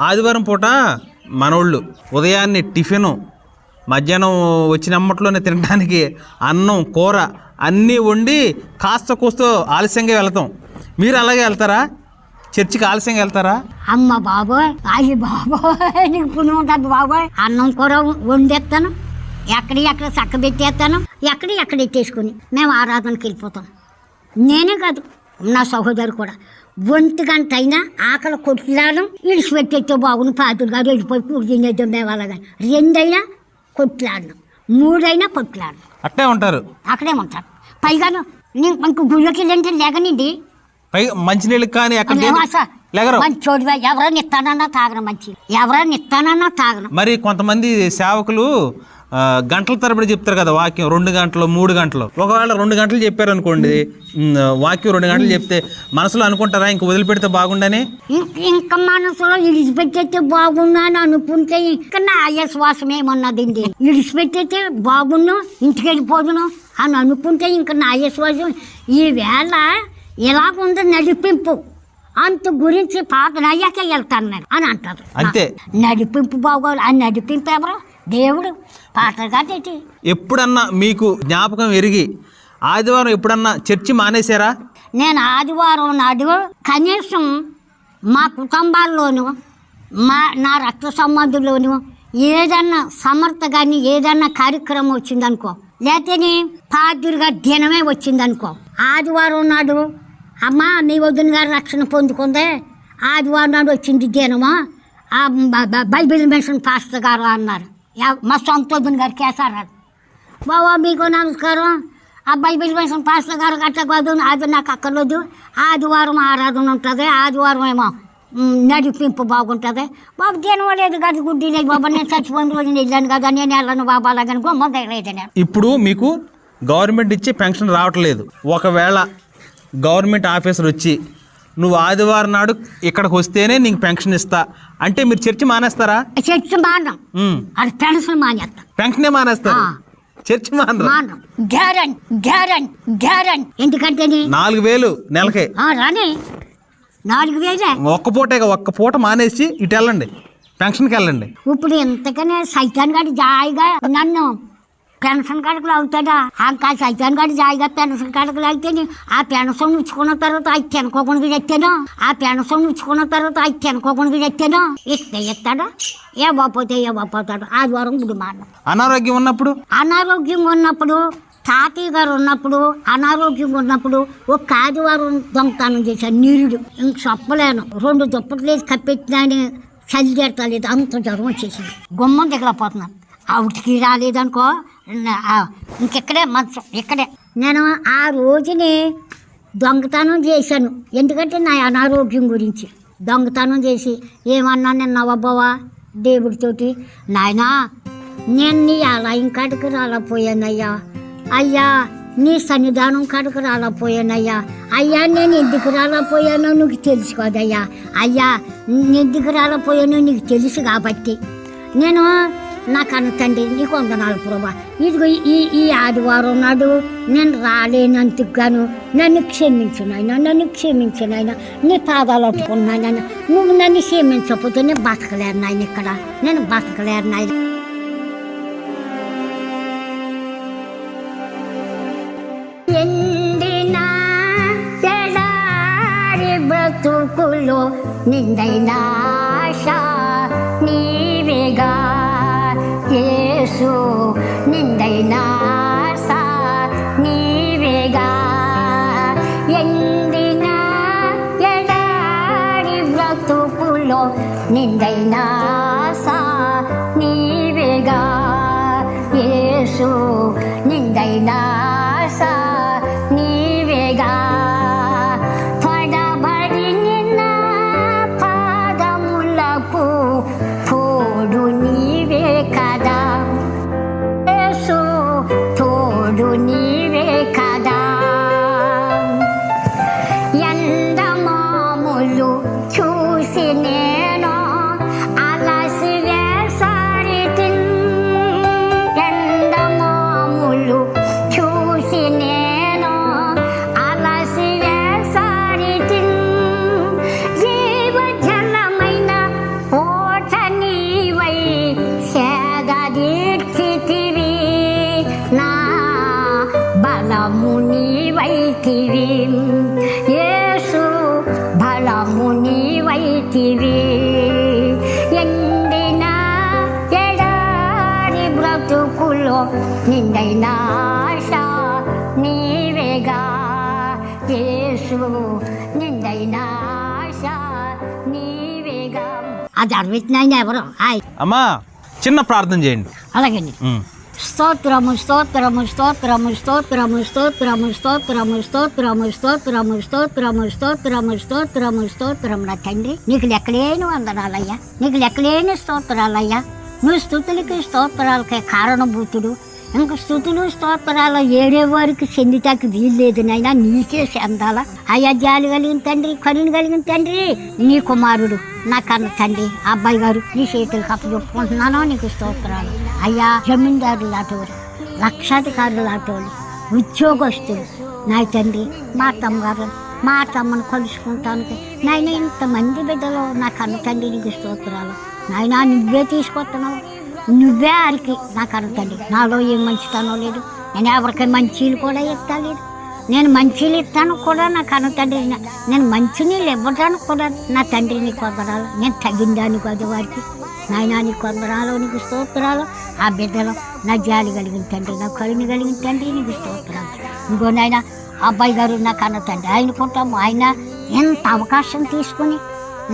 ఆదివారం పూట మనోళ్ళు ఉదయాన్నే టిఫిను మధ్యాహ్నం వచ్చినమ్మట్లోనే తినడానికి అన్నం కూర అన్నీ వండి కాస్త కూస్త ఆలస్యంగా వెళ్తాం. మీరు అలాగే వెళ్తారా? చర్చికి ఆలస్యంగా వెళ్తారా? అమ్మ బాబోయ్ అయ్యి బాబోయ్ నీకు పుణ్యం ఉంటుంది బాబోయ్. అన్నం కూర వండేస్తాను. ఎక్కడి ఎక్కడ చక్క పెట్టేస్తాను. ఎక్కడి ఎక్కడ ఎట్టేసుకుని మేము ఆరాధనకి వెళ్ళిపోతాం. నేనే కాదు నా సహోదరు కూడా. ఒంటి గంట అయినా ఆకలి కొట్లాడడం ఇడిచిపెట్టేస్తే బాగుంది పాతులు గారు వెళ్ళిపోయి కూర తినేద్దాం మేము అలాగా రెండైనా కొట్లాడడం మూడైనా కొట్లాడడం అట్టే ఉంటారు. అక్కడే ఉంటాను పైగాను నేను ఇంక గుళ్ళోకి వెళ్ళంటే లేగనండి. పై మంచినీళ్ళకి కానీ ఎక్కడ లేగరు. మంచోడు ఎవరైనా ఇస్తానన్నా తాగను మంచి ఎవరైనా ఇస్తానన్నా తాగను. మరి కొంతమంది సేవకులు గంటల తరబడి చెప్తారు కదా వాక్యం రెండు గంటలు మూడు గంటలు. ఒకవేళ రెండు గంటలు చెప్పారు అనుకోండి వాక్యం రెండు గంటలు చెప్తే మనసులో అనుకుంటారా ఇంక వదిలిపెడితే బాగుండని? ఇంకా మనసులో ఇడిచిపెట్టేస్తే బాగున్నా అని అనుకుంటే ఇంకా నా శ్వాసం ఏమన్నదండి. ఇడిచిపెట్టేస్తే బాగున్ను ఇంటికి వెళ్ళిపోదును అని అనుకుంటే ఇంకా నా శ్వాసం ఈవేళ ఇలాగుంది నడిపింపు. అంత గురించి పాత అయ్యాకే వెళ్తాను నేను అని అంటారు. అంతే. నడిపింపు బాగోదు ఆ నడిపింపు ఎవరు? దేవుడు పాటలు కాదేటి ఎప్పుడన్నా మీకు జ్ఞాపకం ఎరిగి ఆదివారం ఎప్పుడన్నా చర్చి మానేశారా? నేను ఆదివారం నాడు కనీసం మా కుటుంబాల్లోనూ మా నా రక్త సంబంధుల్లోనూ ఏదన్నా సమర్థ కానీ ఏదన్నా కార్యక్రమం వచ్చిందనుకో లేకపోతే పాదిరిగా దినమే వచ్చిందనుకో ఆదివారం నాడు అమ్మ మీ వదిన గారు రక్షణ పొందుకుందే ఆదివారం నాడు వచ్చింది దినమా బైబిల్ మిషన్ పాస్టర్ గారు అన్నారు. యా మా సొంత వదిన గారు కేసారాడు బావా మీకు నమస్కారం. ఆ బైబిల్ వేసిన పాస్టర్ గారు గట్ట కాదు అది నాకు అక్కర్లేదు. ఆదివారం ఆరాధన ఉంటుంది ఆదివారం ఏమో నడిపింపు బాగుంటుంది. బాబు తినవలేదు కదా గుడ్డి లేదు బాబా నేను చచ్చిపోయిన రోజు వెళ్ళాను కదా నేను వెళ్ళను బాబా అలాగని గొమ్మ లేదు నేను. ఇప్పుడు మీకు గవర్నమెంట్ ఇచ్చే పెన్షన్ రావట్లేదు. ఒకవేళ గవర్నమెంట్ ఆఫీసర్ వచ్చి నువ్వు ఆదివారం నాడు ఇక్కడికి వస్తేనే నీకు పెన్షన్ ఇస్తా. అంటే మీరు చర్చి మానేస్తారా? చర్చి మానం ఉమ్, అది పెన్షన్ మానేస్తాం పెన్షనే మానేస్తారు. చర్చి మానరు? మానం గ్యారెంట్ గ్యారెంట్ గ్యారెంట్. ఎందుకంటే నాలుగు వేలు నెలకే. రాని. నాలుగు వేలే. ఒక్క పూటే ఒక్క పూట మానేసి ఇటు వెళ్ళండి. పెన్షన్కి వెళ్ళండి. ఇప్పుడు ఇంతకనే సైతాన్ గారి జాయిగా నన్ను పెన్షన్ కాడకులు అవుతాడా? ఇంకా సైతాన్ గారి జాయిగా పెన్షన్ కాడకులు అయితే ఆ పెన్షన్ ఉంచుకున్న తర్వాత అది తినకోకుండా తెచ్చాను ఆ పెన్షన్ ఉంచుకున్న తర్వాత అది తినకోకుండా తెచ్చాను ఇస్తే ఇస్తాడా? ఏ బాపోతే ఏ బాపోతాడు? ఆదివారం గుడి మాట అనారోగ్యం ఉన్నప్పుడు? అనారోగ్యంగా ఉన్నప్పుడు తాతయ్య గారు ఉన్నప్పుడు అనారోగ్యంగా ఉన్నప్పుడు ఒక ఆదివారం దొంగతనం చేశాను నీరుడు. ఇంక చెప్పలేను. రెండు దుప్పట్లు వేసి కప్పెట్టినాని చలి చేరతలేదు. అంత జ్వరం వచ్చేసింది. గుమ్మం దిగలేకపోతున్నాను అవుటికి రాలేదనుకో ఇంకెక్కడే మంచం ఇక్కడే. నేను ఆ రోజుని దొంగతనం చేశాను. ఎందుకంటే నా అనారోగ్యం గురించి. దొంగతనం చేసి ఏమన్నా నేను నవ్వబోవా దేవుడితోటి? నాయనా నేను నీ ఆలయం కాడికి రాలపోయానయ్యా. అయ్యా నీ సన్నిధానం కాడికి రాలేకపోయానయ్యా అయ్యా నేను ఎందుకు రాలపోయానో నీకు తెలుసు కదయ్యా. అయ్యా ఎందుకు రాలపోయానో నీకు తెలుసు కాబట్టి. నేను నా కన్న తండ్రి నీకు వందనాలు ప్రభా. ఇదిగో ఈ ఈ ఆదివారం నాడు నేను రాలేనందుకు గాను నన్ను క్షమించినాయన నన్ను క్షమించినాయన నీ పాదాలు ఒప్పుకున్నాయన నువ్వు నన్ను క్షమించకపోతే నేను బతకలేరు నాయన ఇక్కడ. నేను బతకలేరు నాయన. బ్రతుకులో నిందైన నీవేగా యేసు నిందైన సా నీవేగా. ఎందిన ఎడారి బ్రతుకులో నిందైనా నిండైన ఆశ నీవేగా యేసు నిండైన ఆశ నీవేగా అది అరవైనాయన ఎవరు హాయ్ అమ్మా చిన్న ప్రార్థన చేయండి అలాగే. స్తోత్రము స్తోత్రము స్తోత్రము స్తోత్రము స్తోత్రము స్తోత్రము స్తోత్రము స్తోత్రము స్తోత్రము స్తోత్రము స్తోత్రము స్తోత్రము నా తండ్రి నీకు లెక్కలేని వందనాలయ్యా నీకు లెక్కలేని స్తోత్రాలయ్యా నువ్వు స్థుతులకి స్తోత్రాలకే కారణభూతుడు. ఇంక స్థుతులు స్తోత్రాలు ఏడే వారికి చెందితాకి వీల్లేదు నైనా నీకే చెందాల? అయ్యా జాలి కలిగిన తండ్రి కరుణ కలిగిన తండ్రి నీ కుమారుడు. నా కన్న తండ్రి అబ్బాయి గారు నీ చేతులకు అప్పచెప్పుకుంటున్నాను నీకు స్తోత్రాలు. అయ్యా జమీందారులు లాంటివారు లక్షాధికారులు లాంటివాళ్ళు ఉద్యోగస్తులు. నా తండ్రి మా తమ్మగారు మా తమ్మను కలుసుకుంటానికి నాయన ఇంతమంది బిడ్డలు నా కన్న తండ్రి నీకు స్తోత్రాలు. నాయన నువ్వే తీసుకొస్తున్నావు నువ్వే ఆరికి నా కన్న నాలో ఏం మంచితనం లేదు. నేను ఎవరికి మంచిలు కూడా ఇవ్వలేదు నేను మంచిలు ఇస్తాను కూడా నా అనుతండ్రి తండ్రి మంచి నీళ్ళు మంచినీళ్ళు ఇవ్వడానికి కూడా నా తండ్రి నీకు వందరాలు నేను తగిందాను కాదు వారికి నాయన నీకు వందరాలు నీకు స్తోత్రాలు. ఆ బిడ్డలు నా జాలి కలిగిన తండ్రి నా కరుణ కలిగిన తండ్రి నీకు స్తోత్రాలు. ఇంకో నాయన అబ్బాయి గారు నాకు అన్నతండ్రి ఆయనకుంటాము ఆయన ఎంత అవకాశం తీసుకుని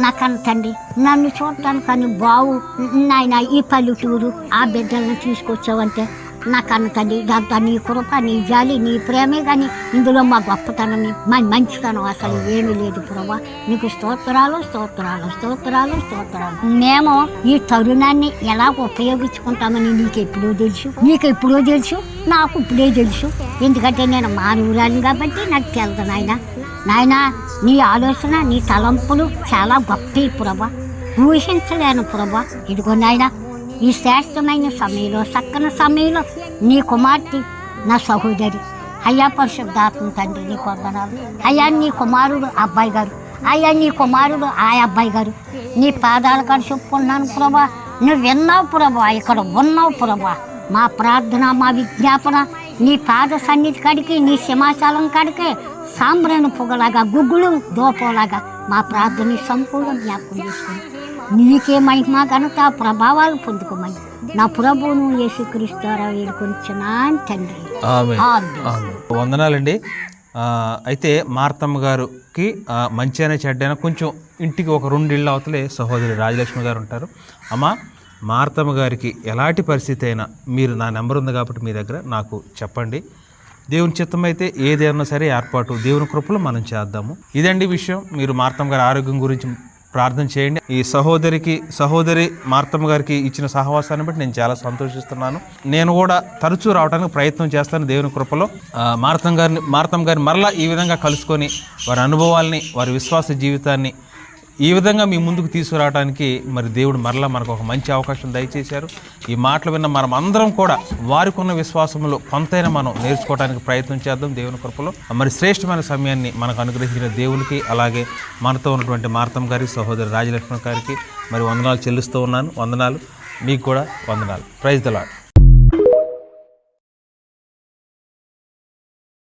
నా కన్న తండ్రి నన్ను చూడటానికి కానీ బావు నాయన ఈ పల్లెటూరు ఆ బిడ్డలను తీసుకొచ్చావంటే నా కన్న తండ్రి దాంతో నీ కృప నీ జాలి నీ ప్రేమే కానీ ఇందులో మా గొప్పతనం మా మంచితనం అసలు ఏమీ లేదు ప్రభా. నీకు స్తోత్రాలు స్తోత్రాలు స్తోత్రాలు స్తోత్రాలు. మేము ఈ తరుణాన్ని ఎలా ఉపయోగించుకుంటామని నీకు ఎప్పుడో తెలుసు. నీకు ఎప్పుడో తెలుసు నాకు ఇప్పుడే తెలుసు. ఎందుకంటే నేను మానవురాలి కాబట్టి నాకు తెలుసు నాయన. నాయన నీ ఆలోచన నీ తలంపులు చాలా గొప్ప ప్రభా. ఊహించలేను ప్రభా. ఇదిగో నాయన ఈ శ్రేష్టమైన సమయంలో చక్కని సమయంలో నీ కుమార్తె నా సహోదరి. అయ్యా పరిశుద్ధాత్మ తండ్రి నీ కొందనాలు అయ్యా నీ కుమారుడు అబ్బాయి గారు. అయ్యా నీ కుమారుడు ఆ అబ్బాయి గారు. నీ పాదాల కాడ చెప్పుకున్నాను ప్రభా. నువ్వు విన్నావు ప్రభా ఇక్కడ ఉన్నావు ప్రభా. మా ప్రార్థన మా విజ్ఞాపన నీ పాద సన్నిధి కాడికి నీ సింహాచలం కాడికి సాంబ్రాణి పొగలాగా గుగ్గులు దోపలాగా మా ప్రార్థన సంపూర్ణ జ్ఞాపకం చేసుకుని నీకే మహిమ ఘనత ప్రభావాలు పొందుకోమని నా ప్రభువును యేసుక్రీస్తారా వేడుకొనిచ్చున్నాను తండ్రి. వందనాలండి అయితే మార్తమ్మ గారికి ఆ, మంచి అనే చెడ్డైనా కొంచెం ఇంటికి ఒక రెండు ఇళ్ళు అవతలే సహోదరి రాజలక్ష్మి గారు ఉంటారు. అమ్మ మార్తమ్మ గారికి ఎలాంటి పరిస్థితి అయినా మీరు నా నెంబర్ ఉంది కాబట్టి మీ దగ్గర నాకు చెప్పండి. దేవుని చిత్తం అయితే ఏదైనా సరే ఏర్పాటు దేవుని కృపలో మనం చేద్దాము. ఇదండి విషయం. మీరు మార్తమ్మ గారి ఆరోగ్యం గురించి ప్రార్థన చేయండి. ఈ సహోదరికి సహోదరి మార్తమ్మ గారికి ఇచ్చిన సహవాసాన్ని బట్టి నేను చాలా సంతోషిస్తున్నాను. నేను కూడా తరచూ రావడానికి ప్రయత్నం చేస్తాను దేవుని కృపలో. మార్తం గారిని మార్తం గారిని మరలా ఈ విధంగా కలుసుకొని వారి అనుభవాల్ని వారి విశ్వాస జీవితాన్ని ఈ విధంగా మీ ముందుకు తీసుకురావడానికి మరి దేవుడు మరలా మనకు ఒక మంచి అవకాశం దయచేశారు. ఈ మాటలు విన్న మనం అందరం కూడా వారికి ఉన్న విశ్వాసంలో కొంతైనా మనం నేర్చుకోవడానికి ప్రయత్నం చేద్దాం దేవుని కృపలో. మరి శ్రేష్టమైన సమయాన్ని మనకు అనుగ్రహించిన దేవునికి అలాగే మనతో ఉన్నటువంటి మార్తం గారి సహోదరి రాజలక్ష్మణ్ గారికి మరి వందనాలు చెల్లిస్తూ ఉన్నాను. వందనాలు. మీకు కూడా వందనాలు. Praise the lord